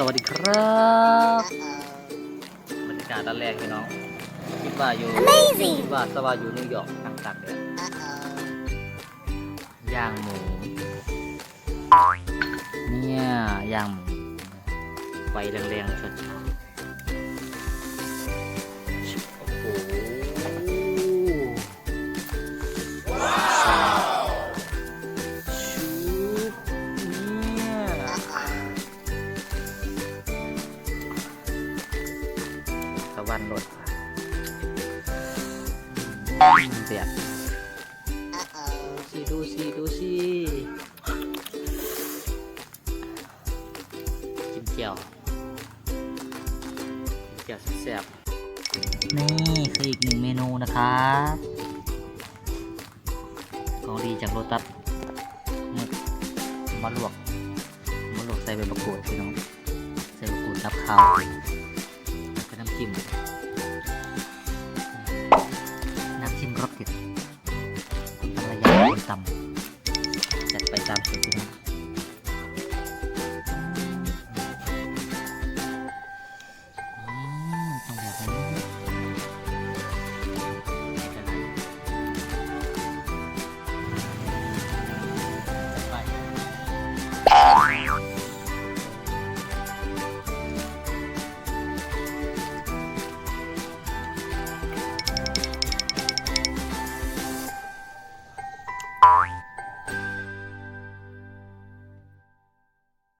สวัสดีครับบรรยากาศตอนแรกพี่น้อง คิดว่าอยู่คิดว่าสว่าอยู่นิวยอร์กต่างตักเลยย่างหมูเนี่ยย่างหมูไฟแรงๆชดโวันรถเดือดสิดูสิดูสิกินเจียวกินเจียวแซ่บนี่คืออีกหนึ่งเมนูนะครับของดีจากโรตัสมึกมาลวกมาลวกใส่ใบมะกรูดพี่น้องใส่บมะกรูดรับข้าว น้ำชิม น้ำชิมรสเด็ดคุณภรรยาคนตำ